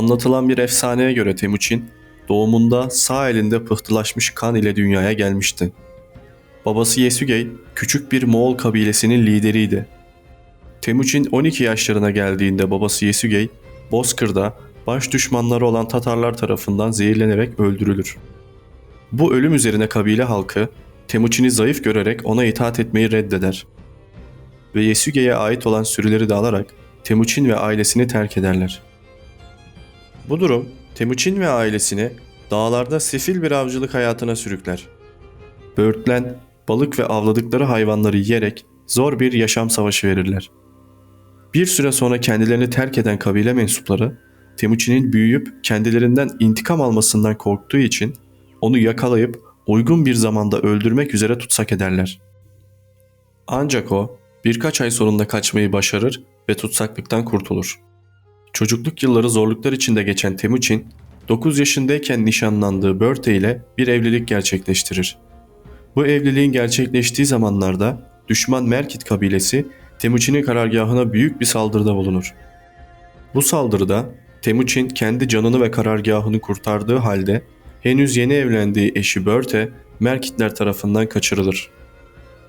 Anlatılan bir efsaneye göre Temuçin doğumunda sağ elinde pıhtılaşmış kan ile dünyaya gelmişti. Babası Yesugey küçük bir Moğol kabilesinin lideriydi. Temuçin 12 yaşlarına geldiğinde babası Yesugey Bozkır'da baş düşmanları olan Tatarlar tarafından zehirlenerek öldürülür. Bu ölüm üzerine kabile halkı Temuçin'i zayıf görerek ona itaat etmeyi reddeder. Ve Yesugey'e ait olan sürüleri de alarak Temuçin ve ailesini terk ederler. Bu durum Temuçin ve ailesini dağlarda sefil bir avcılık hayatına sürükler. Böğürtlen, balık ve avladıkları hayvanları yiyerek zor bir yaşam savaşı verirler. Bir süre sonra kendilerini terk eden kabile mensupları Temuçin'in büyüyüp kendilerinden intikam almasından korktuğu için onu yakalayıp uygun bir zamanda öldürmek üzere tutsak ederler. Ancak o birkaç ay sonunda kaçmayı başarır ve tutsaklıktan kurtulur. Çocukluk yılları zorluklar içinde geçen Temuçin, 9 yaşındayken nişanlandığı Börte ile bir evlilik gerçekleştirir. Bu evliliğin gerçekleştiği zamanlarda düşman Merkit kabilesi Temuçin'in karargahına büyük bir saldırıda bulunur. Bu saldırıda Temuçin kendi canını ve karargahını kurtardığı halde henüz yeni evlendiği eşi Börte Merkitler tarafından kaçırılır.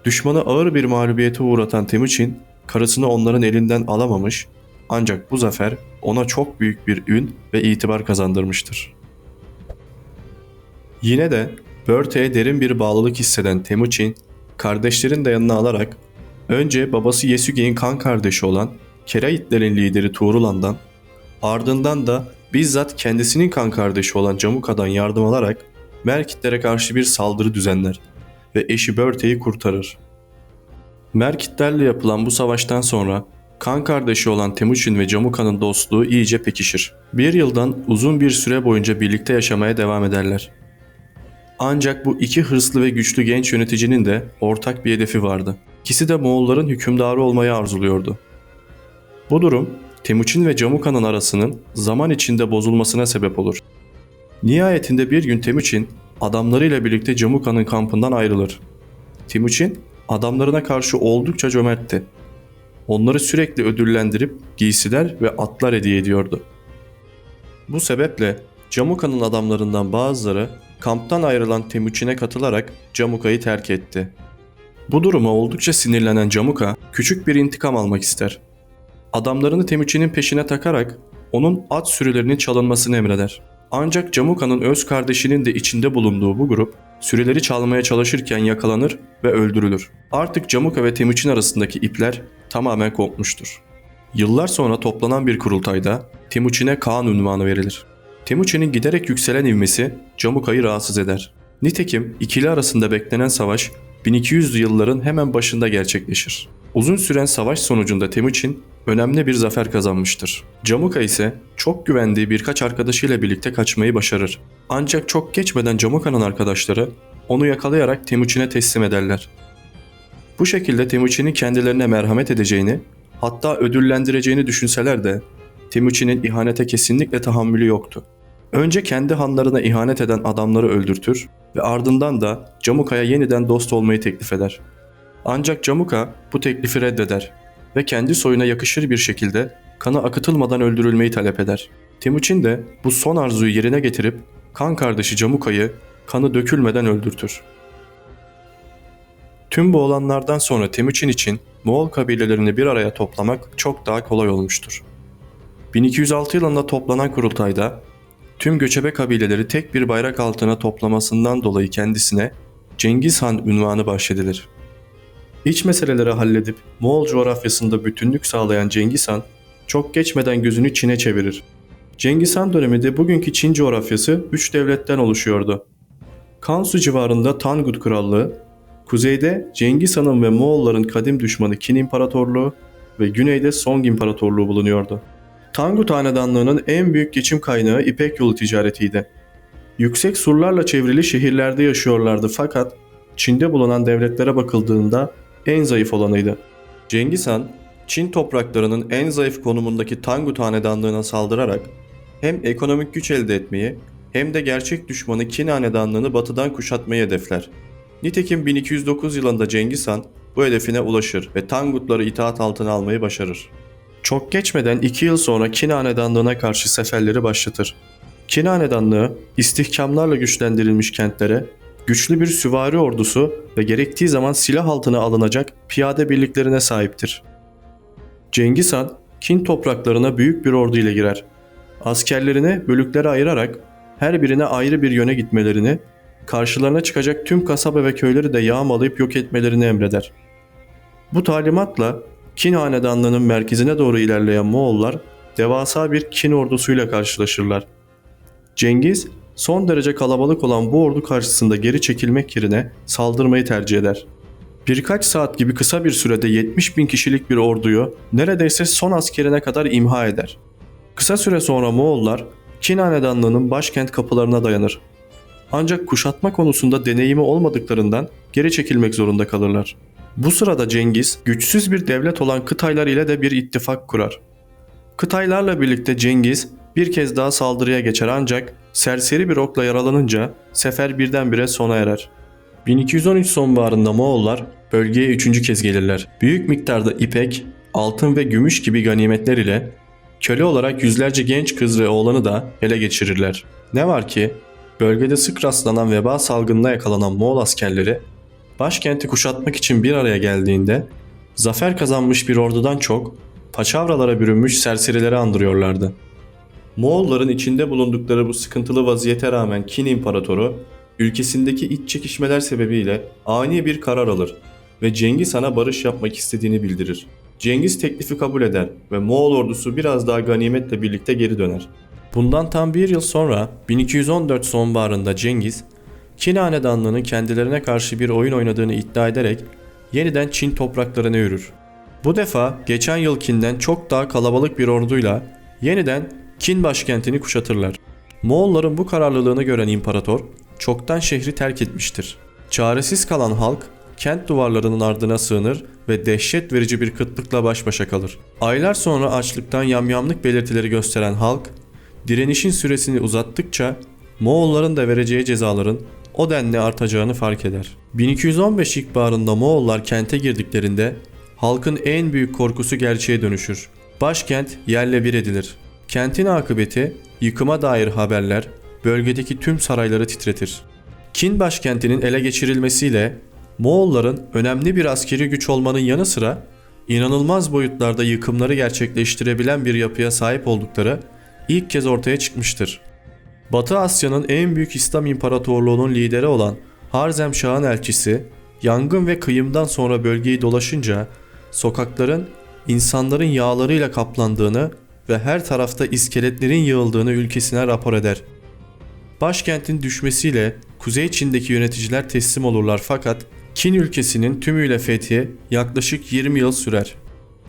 Düşmanı ağır bir mağlubiyete uğratan Temuçin karısını onların elinden alamamış ancak bu zafer ona çok büyük bir ün ve itibar kazandırmıştır. Yine de Börte'ye derin bir bağlılık hisseden Temuçin, kardeşlerin de yanına alarak önce babası Yesugei'nin kan kardeşi olan Keraitlerin lideri Tuğrulan'dan, ardından da bizzat kendisinin kan kardeşi olan Camuka'dan yardım alarak Merkitlere karşı bir saldırı düzenler ve eşi Börte'yi kurtarır. Merkitlerle yapılan bu savaştan sonra kan kardeşi olan Temuçin ve Camuka'nın dostluğu iyice pekişir. Bir yıldan uzun bir süre boyunca birlikte yaşamaya devam ederler. Ancak bu iki hırslı ve güçlü genç yöneticinin de ortak bir hedefi vardı. İkisi de Moğolların hükümdarı olmayı arzuluyordu. Bu durum Temuçin ve Camuka'nın arasının zaman içinde bozulmasına sebep olur. Nihayetinde bir gün Temuçin adamlarıyla birlikte Camuka'nın kampından ayrılır. Timuçin adamlarına karşı oldukça cömertti. Onları sürekli ödüllendirip giysiler ve atlar hediye ediyordu. Bu sebeple Camuka'nın adamlarından bazıları kamptan ayrılan Temuçin'e katılarak Camuka'yı terk etti. Bu duruma oldukça sinirlenen Camuka küçük bir intikam almak ister. Adamlarını Temuçin'in peşine takarak onun at sürülerinin çalınmasını emreder. Ancak Camuka'nın öz kardeşinin de içinde bulunduğu bu grup sürüleri çalmaya çalışırken yakalanır ve öldürülür. Artık Camuka ve Temuçin arasındaki ipler tamamen kopmuştur. Yıllar sonra toplanan bir kurultayda Temuçin'e Kaan unvanı verilir. Temuçin'in giderek yükselen ivmesi Camuka'yı rahatsız eder. Nitekim ikili arasında beklenen savaş 1200'lü yılların hemen başında gerçekleşir. Uzun süren savaş sonucunda Temuçin önemli bir zafer kazanmıştır. Camuka ise çok güvendiği birkaç arkadaşıyla birlikte kaçmayı başarır. Ancak çok geçmeden Camuka'nın arkadaşları onu yakalayarak Temuçin'e teslim ederler. Bu şekilde Temuçin'in kendilerine merhamet edeceğini, hatta ödüllendireceğini düşünseler de Temuçin'in ihanete kesinlikle tahammülü yoktu. Önce kendi hanlarına ihanet eden adamları öldürtür ve ardından da Camuka'ya yeniden dost olmayı teklif eder. Ancak Camuka bu teklifi reddeder ve kendi soyuna yakışır bir şekilde kanı akıtılmadan öldürülmeyi talep eder. Timuçin de bu son arzuyu yerine getirip kan kardeşi Camuka'yı kanı dökülmeden öldürtür. Tüm bu olanlardan sonra Timuçin için Moğol kabilelerini bir araya toplamak çok daha kolay olmuştur. 1206 yılında toplanan kurultayda tüm göçebe kabileleri tek bir bayrak altına toplamasından dolayı kendisine Cengiz Han ünvanı bahşedilir. İç meseleleri halledip Moğol coğrafyasında bütünlük sağlayan Cengiz Han çok geçmeden gözünü Çin'e çevirir. Cengiz Han döneminde bugünkü Çin coğrafyası 3 devletten oluşuyordu. Kansu civarında Tangut Krallığı, kuzeyde Cengiz Han'ın ve Moğolların kadim düşmanı Kin İmparatorluğu ve güneyde Song İmparatorluğu bulunuyordu. Tangut Hanedanlığı'nın en büyük geçim kaynağı İpek yolu ticaretiydi. Yüksek surlarla çevrili şehirlerde yaşıyorlardı fakat Çin'de bulunan devletlere bakıldığında en zayıf olanıydı. Cengiz Han, Çin topraklarının en zayıf konumundaki Tangut Hanedanlığı'na saldırarak hem ekonomik güç elde etmeyi hem de gerçek düşmanı Kin Hanedanlığı'nı batıdan kuşatmayı hedefler. Nitekim 1209 yılında Cengiz Han bu hedefine ulaşır ve Tangutları itaat altına almayı başarır. Çok geçmeden 2 yıl sonra Kin Hanedanlığı'na karşı seferleri başlatır. Kin Hanedanlığı istihkamlarla güçlendirilmiş kentlere güçlü bir süvari ordusu ve gerektiği zaman silah altına alınacak piyade birliklerine sahiptir. Cengiz Han, Kin topraklarına büyük bir ordu ile girer. Askerlerini bölüklere ayırarak her birine ayrı bir yöne gitmelerini, karşılarına çıkacak tüm kasaba ve köyleri de yağmalayıp yok etmelerini emreder. Bu talimatla Kin hanedanlığının merkezine doğru ilerleyen Moğollar devasa bir Kin ordusuyla karşılaşırlar. Cengiz son derece kalabalık olan bu ordu karşısında geri çekilmek yerine saldırmayı tercih eder. Birkaç saat gibi kısa bir sürede 70 bin kişilik bir orduyu neredeyse son askerine kadar imha eder. Kısa süre sonra Moğollar Çin hanedanlığının başkent kapılarına dayanır. Ancak kuşatma konusunda deneyimi olmadıklarından geri çekilmek zorunda kalırlar. Bu sırada Cengiz güçsüz bir devlet olan Kıtaylar ile de bir ittifak kurar. Kıtaylarla birlikte Cengiz bir kez daha saldırıya geçer ancak serseri bir okla yaralanınca sefer birdenbire sona erer. 1213 sonbaharında Moğollar bölgeye üçüncü kez gelirler. Büyük miktarda ipek, altın ve gümüş gibi ganimetler ile köle olarak yüzlerce genç kız ve oğlanı da ele geçirirler. Ne var ki bölgede sık rastlanan veba salgınına yakalanan Moğol askerleri başkenti kuşatmak için bir araya geldiğinde zafer kazanmış bir ordudan çok paçavralara bürünmüş serserileri andırıyorlardı. Moğolların içinde bulundukları bu sıkıntılı vaziyete rağmen Kin İmparatoru ülkesindeki iç çekişmeler sebebiyle ani bir karar alır ve Cengiz Han'a barış yapmak istediğini bildirir. Cengiz teklifi kabul eder ve Moğol ordusu biraz daha ganimetle birlikte geri döner. Bundan tam bir yıl sonra 1214 sonbaharında Cengiz, Çin hanedanlığının kendilerine karşı bir oyun oynadığını iddia ederek yeniden Çin topraklarına yürür. Bu defa geçen yılkinden çok daha kalabalık bir orduyla yeniden Kin başkentini kuşatırlar. Moğolların bu kararlılığını gören imparator çoktan şehri terk etmiştir. Çaresiz kalan halk kent duvarlarının ardına sığınır ve dehşet verici bir kıtlıkla baş başa kalır. Aylar sonra açlıktan yamyamlık belirtileri gösteren halk direnişin süresini uzattıkça Moğolların da vereceği cezaların o denli artacağını fark eder. 1215 ilkbaharında Moğollar kente girdiklerinde halkın en büyük korkusu gerçeğe dönüşür. Başkent yerle bir edilir. Kentin akıbeti yıkıma dair haberler bölgedeki tüm sarayları titretir. Kin başkentinin ele geçirilmesiyle Moğolların önemli bir askeri güç olmanın yanı sıra inanılmaz boyutlarda yıkımları gerçekleştirebilen bir yapıya sahip oldukları ilk kez ortaya çıkmıştır. Batı Asya'nın en büyük İslam İmparatorluğu'nun lideri olan Harzemşah'ın elçisi yangın ve kıyımdan sonra bölgeyi dolaşınca sokakların insanların yağlarıyla kaplandığını ve her tarafta iskeletlerin yığıldığını ülkesine rapor eder. Başkentin düşmesiyle Kuzey Çin'deki yöneticiler teslim olurlar fakat Çin ülkesinin tümüyle fethi yaklaşık 20 yıl sürer.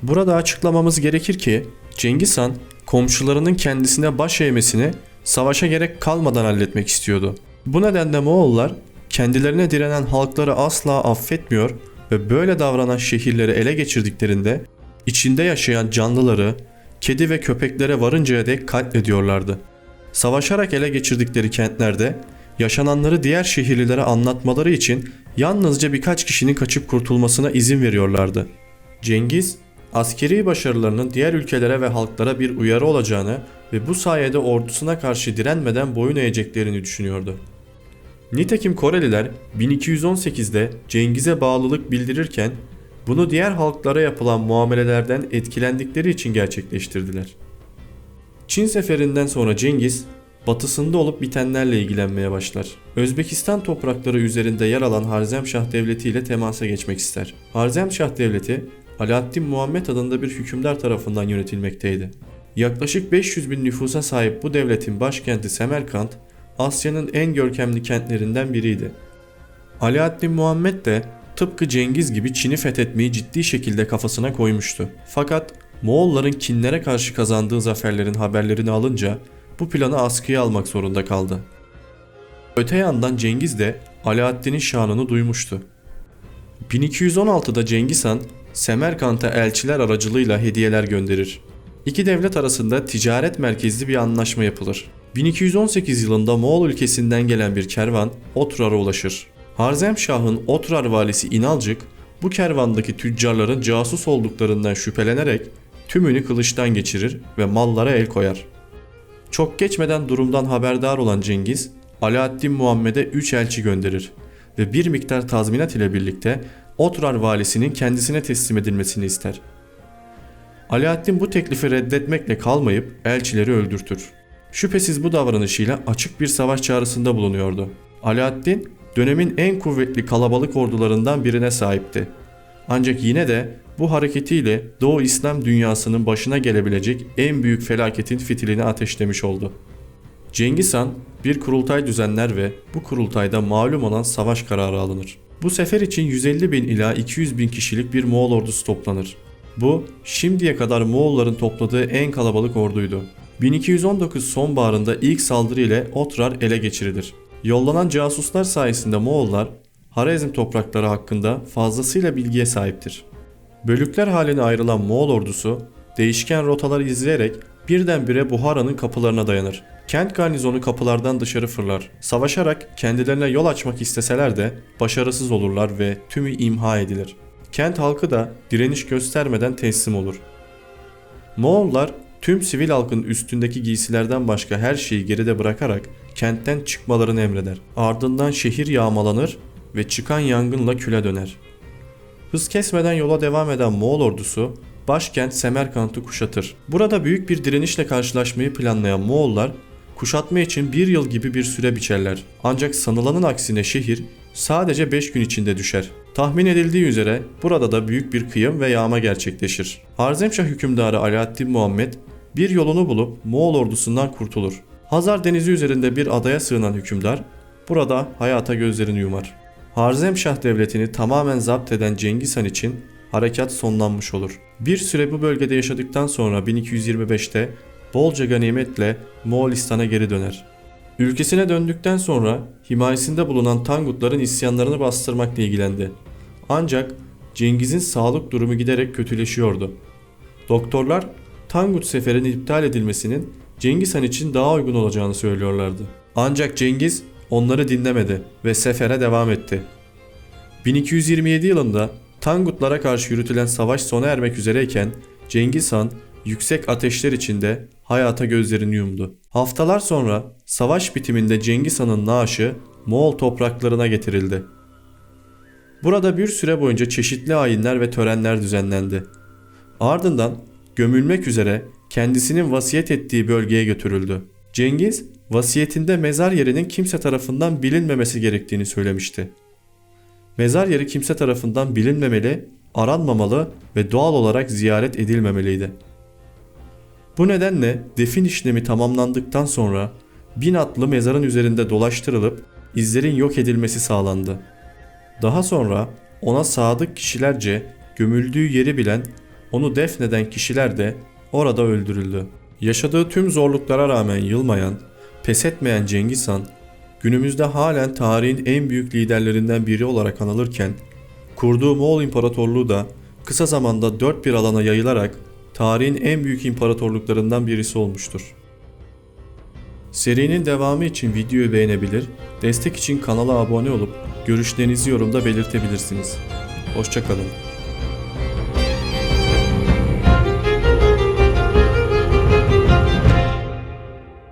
Burada açıklamamız gerekir ki Cengiz Han komşularının kendisine baş eğmesini savaşa gerek kalmadan halletmek istiyordu. Bu nedenle Moğollar kendilerine direnen halkları asla affetmiyor ve böyle davranan şehirleri ele geçirdiklerinde içinde yaşayan canlıları, kedi ve köpeklere varıncaya dek katlediyorlardı. Savaşarak ele geçirdikleri kentlerde yaşananları diğer şehirlilere anlatmaları için yalnızca birkaç kişinin kaçıp kurtulmasına izin veriyorlardı. Cengiz, askeri başarılarının diğer ülkelere ve halklara bir uyarı olacağını ve bu sayede ordusuna karşı direnmeden boyun eğeceklerini düşünüyordu. Nitekim Koreliler 1218'de Cengiz'e bağlılık bildirirken bunu diğer halklara yapılan muamelelerden etkilendikleri için gerçekleştirdiler. Çin seferinden sonra Cengiz batısında olup bitenlerle ilgilenmeye başlar. Özbekistan toprakları üzerinde yer alan Harzemşah Devleti ile temasa geçmek ister. Harzemşah Devleti Alaaddin Muhammed adında bir hükümdar tarafından yönetilmekteydi. Yaklaşık 500 bin nüfusa sahip bu devletin başkenti Semerkant, Asya'nın en görkemli kentlerinden biriydi. Alaaddin Muhammed de tıpkı Cengiz gibi Çin'i fethetmeyi ciddi şekilde kafasına koymuştu. Fakat Moğolların Kinlere karşı kazandığı zaferlerin haberlerini alınca bu planı askıya almak zorunda kaldı. Öte yandan Cengiz de Alaaddin'in şanını duymuştu. 1216'da Cengiz Han Semerkant'a elçiler aracılığıyla hediyeler gönderir. İki devlet arasında ticaret merkezli bir anlaşma yapılır. 1218 yılında Moğol ülkesinden gelen bir kervan Otrar'a ulaşır. Harzemşah'ın Otrar valisi İnalcık bu kervandaki tüccarların casus olduklarından şüphelenerek tümünü kılıçtan geçirir ve mallara el koyar. Çok geçmeden durumdan haberdar olan Cengiz, Alaaddin Muhammed'e 3 elçi gönderir ve bir miktar tazminat ile birlikte Otrar valisinin kendisine teslim edilmesini ister. Alaaddin bu teklifi reddetmekle kalmayıp elçileri öldürtür. Şüphesiz bu davranışıyla açık bir savaş çağrısında bulunuyordu. Alaaddin dönemin en kuvvetli kalabalık ordularından birine sahipti. Ancak yine de bu hareketiyle Doğu İslam dünyasının başına gelebilecek en büyük felaketin fitilini ateşlemiş oldu. Cengiz Han bir kurultay düzenler ve bu kurultayda malum olan savaş kararı alınır. Bu sefer için 150 bin ila 200 bin kişilik bir Moğol ordusu toplanır. Bu şimdiye kadar Moğolların topladığı en kalabalık orduydu. 1219 sonbaharında ilk saldırı ile Otrar ele geçirilir. Yollanan casuslar sayesinde Moğollar Harezm toprakları hakkında fazlasıyla bilgiye sahiptir. Bölükler haline ayrılan Moğol ordusu değişken rotalar izleyerek birdenbire Buhara'nın kapılarına dayanır. Kent garnizonu kapılardan dışarı fırlar. Savaşarak kendilerine yol açmak isteseler de başarısız olurlar ve tümü imha edilir. Kent halkı da direniş göstermeden teslim olur. Moğollar tüm sivil halkın üstündeki giysilerden başka her şeyi geride bırakarak kentten çıkmalarını emreder. Ardından şehir yağmalanır ve çıkan yangınla küle döner. Hız kesmeden yola devam eden Moğol ordusu başkent Semerkant'ı kuşatır. Burada büyük bir direnişle karşılaşmayı planlayan Moğollar kuşatma için bir yıl gibi bir süre biçerler. Ancak sanılanın aksine şehir sadece 5 gün içinde düşer. Tahmin edildiği üzere burada da büyük bir kıyım ve yağma gerçekleşir. Harzemşah hükümdarı Alaaddin Muhammed bir yolunu bulup Moğol ordusundan kurtulur. Hazar denizi üzerinde bir adaya sığınan hükümdar burada hayata gözlerini yumar. Harzemşah devletini tamamen zapt eden Cengiz Han için harekat sonlanmış olur. Bir süre bu bölgede yaşadıktan sonra 1225'te bolca ganimetle Moğolistan'a geri döner. Ülkesine döndükten sonra himayesinde bulunan Tangutların isyanlarını bastırmakla ilgilendi. Ancak Cengiz'in sağlık durumu giderek kötüleşiyordu. Doktorlar Tangut seferinin iptal edilmesinin Cengiz Han için daha uygun olacağını söylüyorlardı. Ancak Cengiz onları dinlemedi ve sefere devam etti. 1227 yılında Tangutlara karşı yürütülen savaş sona ermek üzereyken Cengiz Han yüksek ateşler içinde hayata gözlerini yumdu. Haftalar sonra savaş bitiminde Cengiz Han'ın naaşı Moğol topraklarına getirildi. Burada bir süre boyunca çeşitli ayinler ve törenler düzenlendi. Ardından gömülmek üzere kendisinin vasiyet ettiği bölgeye götürüldü. Cengiz vasiyetinde mezar yerinin kimse tarafından bilinmemesi gerektiğini söylemişti. Mezar yeri kimse tarafından bilinmemeli, aranmamalı ve doğal olarak ziyaret edilmemeliydi. Bu nedenle defin işlemi tamamlandıktan sonra bin atlı mezarın üzerinde dolaştırılıp izlerin yok edilmesi sağlandı. Daha sonra ona sadık kişilerce gömüldüğü yeri bilen onu defneden kişiler de orada öldürüldü. Yaşadığı tüm zorluklara rağmen yılmayan, pes etmeyen Cengiz Han günümüzde halen tarihin en büyük liderlerinden biri olarak anılırken kurduğu Moğol İmparatorluğu da kısa zamanda dört bir alana yayılarak tarihin en büyük imparatorluklarından birisi olmuştur. Serinin devamı için videoyu beğenebilir, destek için kanala abone olup görüşlerinizi yorumda belirtebilirsiniz. Hoşçakalın.